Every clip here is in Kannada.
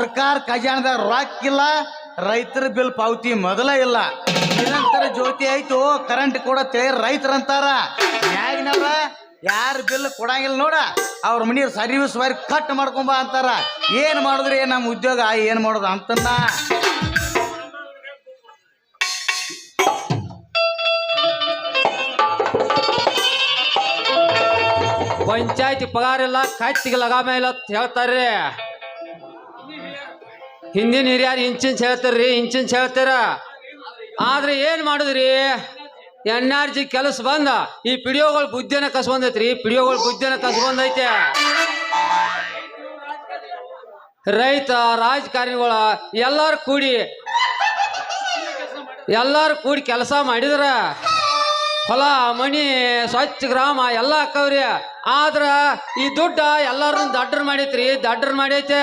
ಸರ್ಕಾರ ಖಜಾನದಾಗ ರೊಕ್ಕ ಇಲ್ಲ, ರೈತರ ಬಿಲ್ ಪಾವತಿ ಮೊದಲ ಇಲ್ಲ. ನಿರಂತರ ಜ್ಯೋತಿ ಆಯ್ತು ಕರೆಂಟ್ ಕೂಡ ತಿಳಿ ರೈತರಂತಾರ. ನ್ಯಾಗಿನವ್ರ ಯಾರ ಬಿಲ್ ಕೊಡಂಗಿಲ್ಲ ನೋಡ, ಅವ್ರ ಮನಿ ಸರ್ವಿಸ್ ಬಾರಿ ಕಟ್ ಮಾಡ್ಕೊಂಬ ಅಂತಾರ. ಏನ್ ಮಾಡಿದ್ರಿ ನಮ್ಮ ಉದ್ಯೋಗ ಏನ್ ಮಾಡೋದು ಅಂತನ್ನ. ಪಂಚಾಯತಿ ಪಗಾರ ಇಲ್ಲ ಕತ್ತಿಗೆ ಲಗಾಮ ಇಲ್ಲ ಅಂತ ಹೇಳ್ತಾರ್ರಿ. ಹಿಂದಿನ ಹಿರಿಯರು ಇಂಚಿಂಚ್ ಹೇಳ್ತಾರ್ರಿ ಇಂಚಿಂಚ್ ಹೇಳ್ತಾರ. ಆದ್ರೆ ಏನ್ ಮಾಡುದ್ರಿ? ಎನ್ ಆರ್ ಜಿ ಕೆಲಸ ಬಂದ, ಈ ಪಿಡಿಯೋಗಳ ಬುದ್ಧಿನ ಕಸ್ಬಂದೈತ್ರಿ ಪಿಡಿಯೋಗಳ ಬುದ್ಧಿನ ಕಸ್ಬಂದೈತೆ ರೈತ, ರಾಜಕಾರಣಿಗಳ ಎಲ್ಲಾರು ಕೂಡಿ ಎಲ್ಲಾರು ಕೂಡಿ ಕೆಲಸ ಮಾಡಿದ್ರ, ಹೊಲ ಮಣಿ ಸ್ವಚ್ಛ ಗ್ರಾಮ ಎಲ್ಲ ಅಕ್ಕವ್ರಿ. ಆದ್ರ ಈ ದುಡ್ಡ ಎಲ್ಲಾರನ್ನ ದಡ್ಡರ್ ಮಾಡೈತ್ರಿ, ದಡ್ಡರ್ ಮಾಡೈತೆ.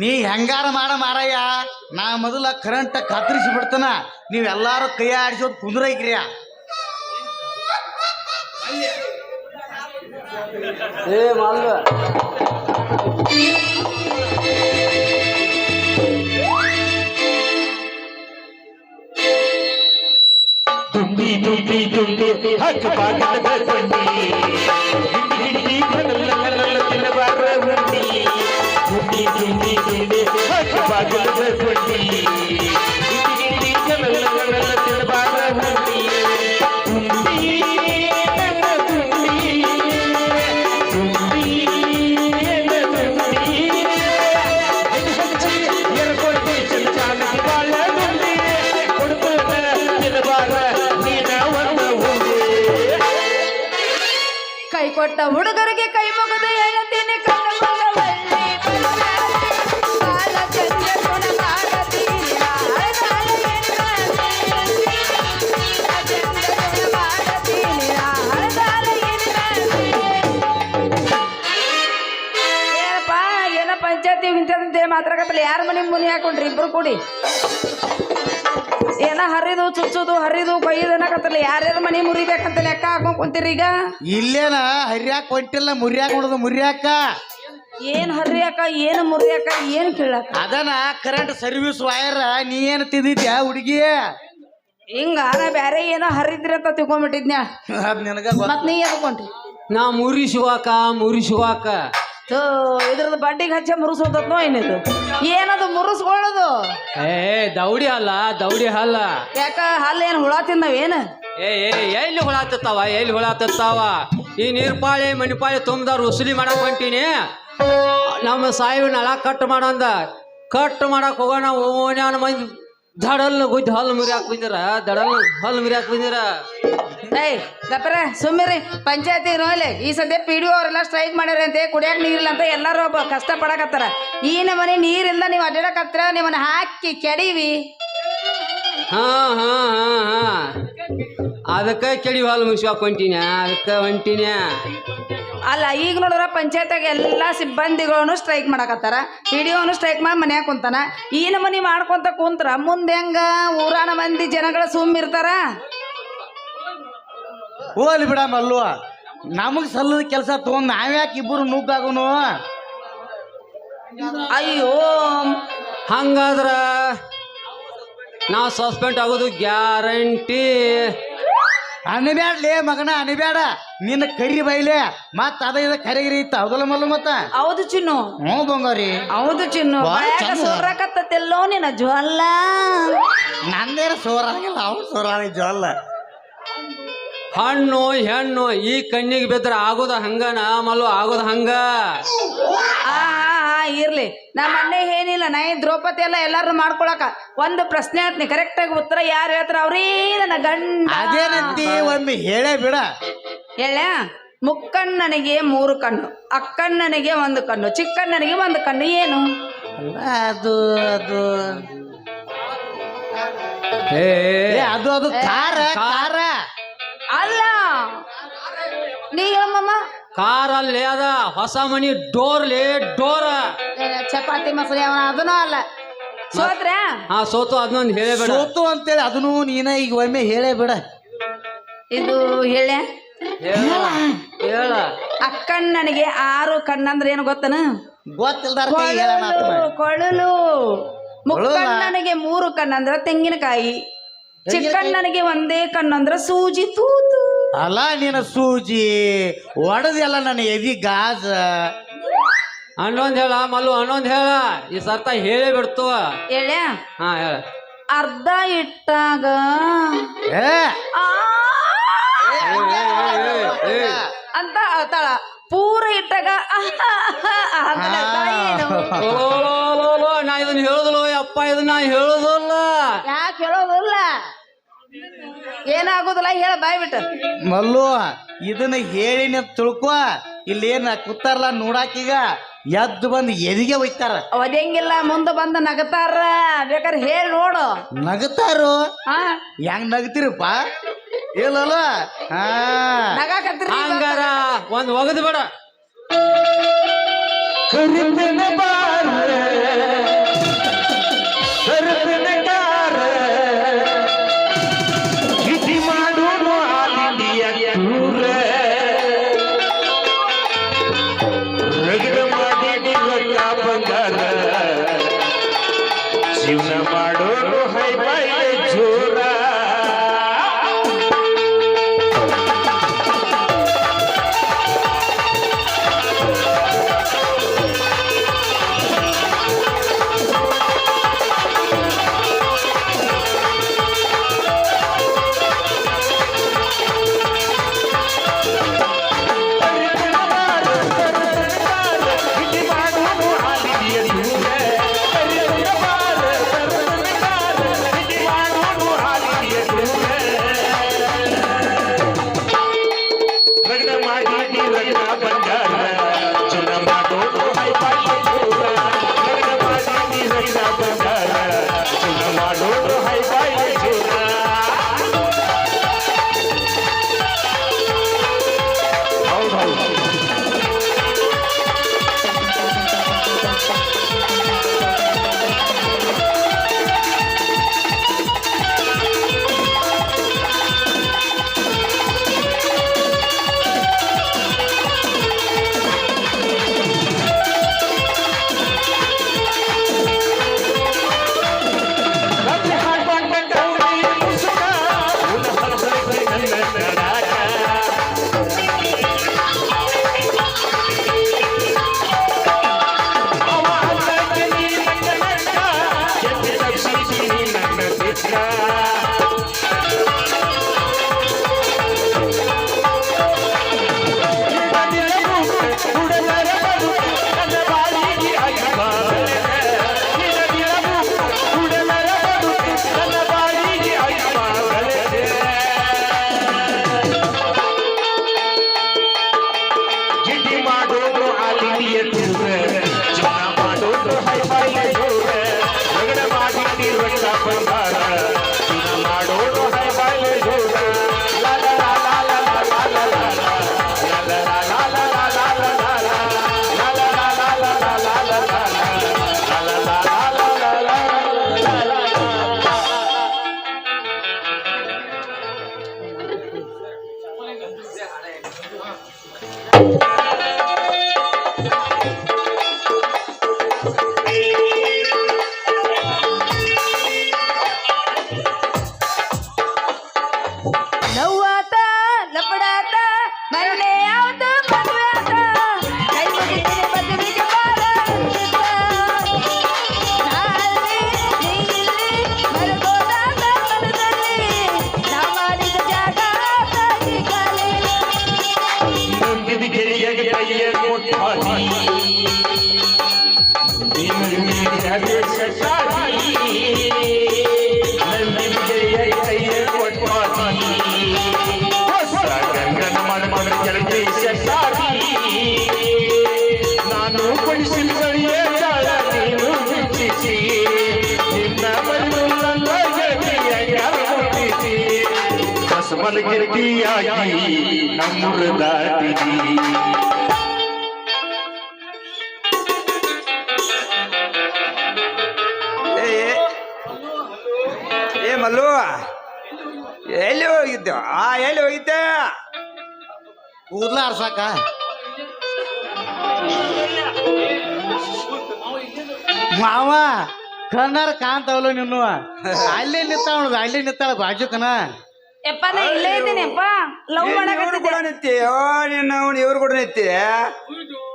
ನೀ ಹೆಂಗಾರ ಮಾಡ ಮಾರಯ್ಯ? ನಾ ಮೊದಲ ಕರೆಂಟ್ ಕತ್ತರಿಸಿ ಬಿಡ್ತಾನ. ನೀವೆಲ್ಲಾರು ಕೈ ಆಡಿಸೋದು ಕುಂದ್ರೈಕ್ರಿಯ ಏ ಮಾಲ್ವ. ದುಂಡಿ ದುಂಡಿ ದುಂಡಿ ಹಕ್ ಬಾಗಿಲದ ಕೊಂಡಿ ಕೊಟ್ಟ ಹುಡುಗರಿಗೆ ಕೈ ಮುಗಿದು ಎನ್ನಲಿ. ಏನಪ್ಪ ಏನ ಪಂಚಾಯತಿ ಇಂಥದ್ದೇ ಮಾತ್ರ ಯಾರ ಮನೆ ಮುನಿ ಹಾಕೊಂಡ್ರಿ? ಇಬ್ರು ಕೂಡಿ? ಹರಿದು ಚುಚ್ಚುದು ಹರಿದು ಕೊಯ್ಯದನಕತ್ತಲ್ಲ ಯಾರ್ಯಾರ ಮನೆ ಮುರಿಬೇಕಂತ ಲೆಕ್ಕ ಹಾಕೊಂಡ್ ಕುಂತೀರಿ ಈಗ? ಇಲ್ಲೇನ ಹರ್ಯಾಕ್ ಹೊಂಟಿಲ್ಲ ಮುರ್ಯಾಕ್ ಹೊಡೋದು ಮುರ್ಯಾಕ. ಏನ್ ಹರಿಯಾಕ ಏನ್ ಮುರಿಯಾಕ ಏನ್ ಕೇಳಾಕ? ಅದನ ಕರೆಂಟ್ ಸರ್ವಿಸ್ ವೈರ್ ನೀ ಏನ್ ತಿಂದಿದ್ಯಾ ಹುಡುಗಿ? ಹಿಂಗ ನಾ ಬ್ಯಾರೆ ಏನೋ ಹರಿದ್ರಿ ಅಂತ ತಿಳ್ಕೊಂಬಿಟ್ಟಿದ್ನ್ಯಾ ಅದ್ ನಿನಗ ಗೊತ್ತ. ಮತ್ ನೀ ಎದ್ಕೊಂಡ್ರಿ ನಾ ಮುರಿಸುವಾಕ ಮುರಿಸುವಾಕ. ಇದ್ರದ್ದು ಬಡ್ಡಿಗೆ ಹಚ್ಚ ಮುರುಸೋದತ್ನೋ ಏನಿದು ಏನದು ಮುರುಸ್ಕೊಳ್ಳೋದು? ಏ ದೌಡಿ ಅಲ್ಲ ದೌಡಿ ಹಲ್ಲ. ಯಾಕ ಹಲ್ಲ ಏನು ಹುಳ ತಿನ್ನವೇನ ಏ ಏ ಎಲ್ಲಿ ಹುಳ ಹತ್ತತ್ತಾವ ಎಲ್ಲಿ ಹುಳ ಹತ್ತತ್ತಾವ? ಈ ನೀರ್ಪಾಳಿ ಮಣಿಪಾಳಿ ತುಂಬದವ್ರು ಉಸುಲಿ ಮಾಡಕ್ ಹೊಂಟೀನಿ. ನಮ್ಮ ಸಾಯಿವ ನಳ ಕಟ್ ಮಾಡಂದ. ಕಟ್ ಮಾಡಕ್ ಹೋಗೋಣ ಓನ್ಯಾನ ಮಂದಿ ದಡಲ್ ಹೋಯ್ತು ಹಲ್ ಮುರಿಯಾಕ್ ಬಂದಿರ? ದಡಲ್ ಹಲ್ ಮುರಿಯಾಕ್ ಬಂದಿರ? ಏಯ್ ಗಪ್ಪರ ಸುಮ್ಮಿರಿ ಪಂಚಾಯತಿ ನೋಯ್ಲೆ ಈ ಸದ್ಯ ಪಿ ಡಿ ಅವರೆಲ್ಲ ಸ್ಟ್ರೈಕ್ ಮಾಡ್ಯಾರ ಅಂತ ಕುಡಿಯಾಕ ನೀರಿಲ್ಲ ಅಂತ ಎಲ್ಲರೂ ಒಬ್ಬ ಕಷ್ಟ ಪಡಕತ್ತಾರ ಈ ನಮ್ಮನೆ ನೀರಿಲ್ಲ ನೀವು ಅಡ್ಡಾಡಕತ್ರ ನಿಮ್ಮನ್ನ ಹಾಕಿ ಕೆಡಿವಿ. ಹಾ ಹಾ ಹಾ ಹಾ. ಅದಕ್ಕೆ ಕೆಡಿ ಹಾಲು ಮುಗಿಸ್ಯಾಕ ಹೊಂಟೀನಿ ಅದಕ್ಕೆ ಹೊಂಟೀನಿ ಅಲ್ಲ ಈಗ ನೋಡಿದ್ರೆ ಪಂಚಾಯತ್ಯಾಗ ಎಲ್ಲ ಸಿಬ್ಬಂದಿಗಳನ್ನು ಸ್ಟ್ರೈಕ್ ಮಾಡಕತ್ತಾರ. ಪಿ ಡಿ ಸ್ಟ್ರೈಕ್ ಮಾಡಿ ಮನ್ಯಾಗ ಕುಂತಾನ. ಈ ನಮನಿ ಮಾಡ್ಕೊಂತ ಕುಂತ್ರ ಮುಂದೆ ಹೆಂಗ ಊರಾನ ಮಂದಿ ಜನಗಳ ಸುಮ್ಮಿರ್ತಾರ ಹೋಲಿ ಬಿಡ ಮಲ್ಲು ನಮಗ್ ಸಲ್ಲದ ಕೆಲಸ ತಗೊಂಡ್ ನಾವ್ಯಾಕೆ ಇಬ್ಬರು ನುಗ್ಗಾಗುನು? ಅಯ್ಯೋ ಹಂಗಾದ್ರ ನಾವು ಸಸ್ಪೆಂಡ್ ಆಗೋದು ಗ್ಯಾರಂಟಿ. ಅನ್ಬ್ಯಾಡ್ಲೇ ಮಗನ ಅನ್ಬ್ಯಾಡ. ನಿನ್ನ ಕರಿ ಬೈಲೆ. ಮತ್ ಅದ ಇದ ಕರಿಗಿರಿ ಇತ್ತ. ಹೌದಲ್ಲ ಮಲ್ಲು ಮತ್ತ? ಹೌದು ಚಿನ್ನು. ಹ್ಞೂ ಬಂಗಾರಿ. ಹೌದು ಚಿನ್ನು. ಬಾಳ್ ಬಾಯಾಗ ಚಂದ. ಸೋರಾಕತ್ತಲ್ಲೋ ನಿನ್ನ ಜ್ವಲ್ಲ? ನಂದೇನ ಸೋರಾಗಿಲ್ಲ ಅವ್ ಸೋರಾಗಿ ಜೋಲ್ಲ ಹಣ್ಣು ಹೆಣ್ಣು ಈ ಕಣ್ಣಿಗೆ ಬಿದ್ರೆ ಆಗೋದ ಹಂಗನ ಮಲ್ಲು? ಆಗೋದ ಹಂಗ? ಆ ಇರ್ಲಿ. ನಮ್ಮ ಅಣ್ಣ ಏನಿಲ್ಲ ನಾ ಏನ್ ದ್ರೌಪದಿ ಎಲ್ಲ ಎಲ್ಲಾರು ಮಾಡ್ಕೊಳಕ. ಒಂದು ಪ್ರಶ್ನೆ ಹೇಳ್ತೀನಿ ಕರೆಕ್ಟ್ ಆಗಿ ಉತ್ತರ ಯಾರು ಹೇಳ್ತಾರ ಅವ್ರೀ ನನ್ನ ಗಂಡ. ಅದೇನಂತಿ ಒಮ್ಮೆ ಹೇಳೇ ಬಿಡ. ಹೇಳ? ಮುಕ್ಕಣ್ಣನಿಗೆ ಮೂರು ಕಣ್ಣು ಅಕ್ಕಣ್ಣನಿಗೆ ಒಂದು ಕಣ್ಣು ಚಿಕ್ಕಣ್ಣನಿಗೆ ಒಂದು ಕಣ್ಣು ಏನು? ಅಲ್ಲ ಅದು ಅದು. ಏ ಏ, ಅದು ಅದು ಕಾರ ಕಾರ ಅಲ್ಲ. ನೀ ಹೇಳಮ್ಮ ಕಾರಲ್ಲಿ ಅದ ಹೊಸ ಮನಿ ಡೋರ್ಲಿ ಡೋರ. ಚಪಾತಿ ಮಸಾಲೆ ಅವನ ಅದನ್ನೂ ಅಲ್ಲ. ಸೋತ್ರ ಹಾ ಸೋತು ಅದನ್ನೊಂದು ಹೇಳಬೇಡ. ಸೋತು ಅಂತೇಳಿ ಅದನ್ನು ನೀನ ಈಗ ಒಮ್ಮೆ ಹೇಳೇ. ಬಿಡ ಇದು ಹೇಳ. ಹೇಳ ಅಕ್ಕಣ್ಣನಿಗೆ ಆರು ಕಣ್ಣಂದ್ರೆ ಏನು ಗೊತ್ತನ? ಗೊತ್ತಿಲ್ದಾರ ಕೈ ಹೇಳೋಣ ಆತ್ಮ. ಕೊಳಲು ಕೊಳಲು. ಮುಕ್ಕಣ್ಣನಿಗೆ ಮೂರು ಕಣ್ಣಂದ್ರ ತೆಂಗಿನಕಾಯಿ. ಚಿಕ್ಕಣ್ಣನಿಗೆ ಒಂದೇ ಕಣ್ಣಂದ್ರ ಸೂಜಿ ತೂತು. ಅಲ್ಲ ನೀನು ಸೂಜಿ ಒಡದೆಲ್ಲ ನನ್ನ ಎದಿ ಗಾಜ. ಹನ್ನೊಂದ್ ಹೇಳ ಮಲ್ಲು ಹನ್ನೊಂದ್ ಹೇಳ. ಈ ಸರ್ತ ಹೇಳೇ ಬಿಡ್ತು. ಹೇಳ? ಹಾ ಹೇಳ. ಅರ್ಧ ಇಟ್ಟಾಗ ಏ! ಆ. ಅಂತ ಅಳ್ತಾಳ ಪೂರ ಇಟ್ಟಾಗ ಆಹಾ, ಆಹಾ, ಅಂತ ಅಳ್ತಾಳ ಏನು? ಲೋ, ಲೋ, ಲೋ, ಲೋ, ನಾ ಇದನ್ನ ಹೇಳುದಲ್ಲ ಅಪ್ಪ ಇದನ್ನ ಹೇಳುದಿಲ್ಲ. ಯಾಕೆ ಹೇಳೋದಿಲ್ಲ? ಏನಾಗೋದಿಲ್ಲ ಹೇಳ ಬಾಯ್ ಬಿಟ್ಟು. ಮಲ್ಲು ಇದನ್ನ ಹೇಳಿನ ತಿಳ್ಕೊ. ಇಲ್ಲೇನ ಕೂತಾರಲ್ಲ ನೋಡಾಕೀಗ ಎದ್ದು ಬಂದು ಎದಿಗೆ ಹೋಯ್ತಾರ ಒದಂಗಿಲ್ಲ ಮುಂದೆ ಬಂದು ನಗತಾರ. ಬೇಕಾದ್ರೆ ಹೇಳಿ ನೋಡು. ನಗತಾರು? ಹಾ. ಹೆಂಗ್ ನಗ್ತಿರಪ್ಪ? ಇಲ್ಲಲ್ಲ ಹಾ. ನಗಾಕತ್ರಿ ಹಂಗಾರ ಒಂದ್ ಒಗದು ಬೇಡ. ಕರಿತನ ಬಾರ. Thank. ಕಸಮಲ ಗಿರ್ಗಿಯಾಗಿ ನಮ್ಮೂರ ದಾಟಿದಿ ಏ ಏ- ಏ ಮಲ್ಲು ಎಲ್ಲಿ ಹೋಗಿದ್ದೆ ಆ ಎಲ್ಲಿ ಹೋಗಿದ್ದೆ ಕೂದ್ಲ ಆರ್ಸಾಕ ಮಾವ ಕಣ್ಣಾರ ಕಾಣ್ತಾವಲ್ಲ ನಿನ್ನು ಅಲ್ಲೇ ನಿಂತಾವ ನೋಡು ಅಲ್ಲೇ ನಿಂತಾಳ ಬಾಜುಕನ ಯಪ್ಪ ನಾ ಇಲ್ಲೇ ಇದ್ದೀನಿ ಅಪ್ಪ ಲವ್ ಇವ್ರು ಮಾಡಕತ್ತಿದ್ದೆ ಕೂಡ ನಿತ್ತಿ ಓ ನಿನ್ನ ಅವ್ನು ಇವ್ರು ಕೂಡ ನಿತ್ತಿ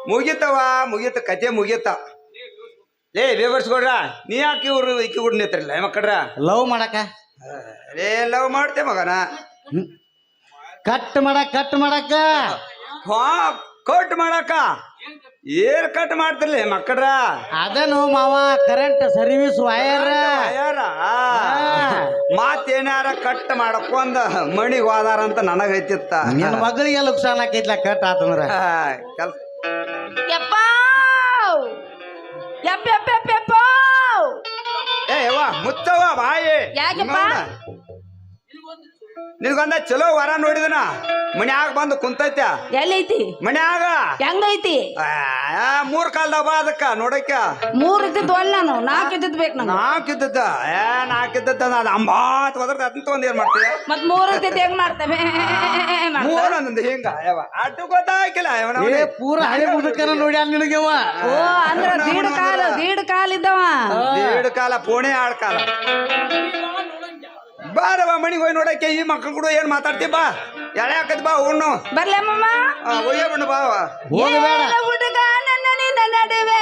ಮುಗಿತವ ಮುಗೀತ ಕತೆ ಮುಗೀತ. ಲೇ ಬೇಬರ್ಸ್ಕೊಡ್ರ ನೀ ಯಾಕೆ ಇವ್ರು ಇಕ್ಕಿ ಕೂಡ ನಿಂತಿರಲ್ಲ ಮಕ್ಕಳ್ರ? ಲವ್ ಮಾಡಕ ಲೇ ಲವ್ ಮಾಡ್ತೆ ಮಗನ. ಕಟ್ ಮಾಡಕ್ ಕಟ್ ಮಾಡಕ್ಕ? ಹಾ ಕಟ್ ಮಾಡಕ ಏರ್ ಕಟ್ ಮಾಡ್ತಿರ್ಲಿ ಮಕ್ಕಳ ಅದನು ಮಾವ ಕರೆಂಟ್ ಸರ್ವಿಸ್ ವಯರ್ ಯಾರ ಏನಾರ ಕಟ್ ಮಾಡಕೊಂದ ಮಣಿಗ್ ಹೋದಾರ ಅಂತ ನನಗೈತಿತ್ತ ನಿನ್ನ ಮಗಳಿಗೆ ಲುಕ್ಸಾನ್ ಆಕೈತ್ಲ ಕಟ್ ಆತಂದ್ರ. ಕೆಲ್ಸ. ಯಪ್ಪ! ಯಪ್ಪ ಯಪ್ಪ ಯಪ್ಪ ಯಪ್ಪ! ಏ ಯವ್ವ ಮುಚ್ಚವ್ವ ಬಾಯಿ. ಯಾಕಪ್ಪ? ನಿನ್ಗೊಂದ ಚಲೋ ವರ ನೋಡಿದನ? ಮನ್ಯಾಗ ಬಂದು ಕುಂತೈತ್ಯ? ಎಲ್ಲೈತಿ? ಮನ್ಯಾಗ? ಹೆಂಗೈತಿ? ಆ, ಮೂರ್ ಕಾಲ್ದವ ಬಾ ಅದಕ್ಕ ನೋಡಕ್ಕ ಮೂರ್ ಇದ್ದಿದ್ದು ಒಲ್ ನಾನು ನಾಲ್ಕು ಇದ್ದಿದ್ ಬೇಕು ನಂಗೆ ನಾಕ್ ಇದ್ದದ್ದ. ಏ ನಾಕ್ ಇದ್ದದ್ದ ಅದು ಅಂಬಾತ್ ಹೋದ್ರ ಅದನ್ನ ತಗೊಂಡ್ ಏನ್ ಮಾಡ್ತೀಯ ಮತ್ ಮೂರ್ ಇದ್ದಿದ್ದು ಹೆಂಗ್ ಮಾಡ್ತೇವೆ? ಮೂರ್ ಅಂದ್ ಹಿಂಗ ಯವ್ವ. ಅಟ್ಟು ಗೊತ್ತಾಗಿಲ್ಲ ಏ ಪೂರ ಹಳೆ ಮುದುಕನ ನೋಡಿ ನಿನಗೆವ ಓ ಅಂದ್ರ ದೀಡ್ ಕಾಲು ದೀಡ್ ಕಾಲ್ ಇದ್ದವ. ದೇಡ್ ಕಾಲ ಪೋಣೆ ಆಡ್ ಕಾಲ. ಬಾರವ ಮನಿಗೆ ಹೋಗಿ ನೋಡಕ್ಕೆ ಈ ಮಕ್ಳು ಕೂಡ ಏನ್ ಮಾತಾಡ್ತಿ ಬಾ. ಎಳೆ ಹಾಕದ್ ಬಾ ಹುಣ್ಣು ಬರ್ಲಮ್ಮಮ್ಮ ಒಯ್ಯ ಬಣ್ಣ ಬಾವ ಹೋಗಬೇಡ. ಹುಡುಗ ನನ್ನ ನಿನ್ನ ನಡುವೆ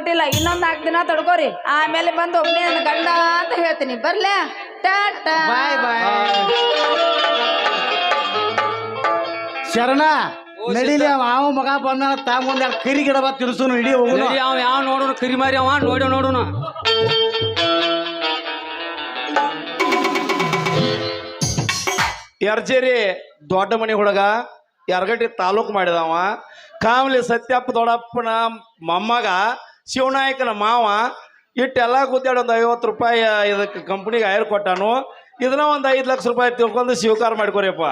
ಕೊಟ್ಟಿಲ್ಲ ಇನ್ನೊಂದ್ ನಾಲ್ಕು ದಿನ ತಡ್ಕೋರಿ. ಆಮೇಲೆ ಬಂದು ಒಬ್ಬನೇ ನನ್ನ ಗಂಡ ಅಂತ ಹೇಳ್ತೀನಿ. ಬರ್ಲೆ? ಟಾಟಾ ಬಾಯ್ ಬಾಯ್. ಶರಣ ನಡಿಲಿ ಅವ ಅವ ಮಗ ಬಂದ ಎರಡು ಕರಿ ಗಿಡ ಬಾ ತಿರ್ಸುನು ಇಡೀ ಹೋಗುನು. ನಡಿ ಅವ ಯಾವ ನೋಡೋಣ ಕರಿ ಮಾರಿ ಅವ ನೋಡ ನೋಡೋಣ ಯರ್ಜೇರಿ ದೊಡ್ಡ ಮನೆ ಹುಡುಗ ಯರಗಟ್ಟಿ ತಾಲೂಕು ಮಾಡಿದವ. ಕಾಮಲಿ ಸತ್ಯಪ್ಪ ದೊಡ್ಡಪ್ಪನ ಮೊಮ್ಮಗ ಶಿವನಾಯಕನ ಮಾವ ಇಟ್ಟೆಲ್ಲ ಗುದ್ದಾಡಿ ಒಂದು ಐವತ್ತು ರೂಪಾಯಿ ಇದಕ್ಕೆ ಕಂಪ್ನಿಗೆ ಹೈರ್ ಕೊಟ್ಟಾನು. ಇದನ್ನ ಒಂದು ಐದು ಲಕ್ಷ ರೂಪಾಯಿ ತಿಳ್ಕೊಂಡು ಸ್ವೀಕಾರ ಮಾಡ್ಕೊರಿಯಪ್ಪ.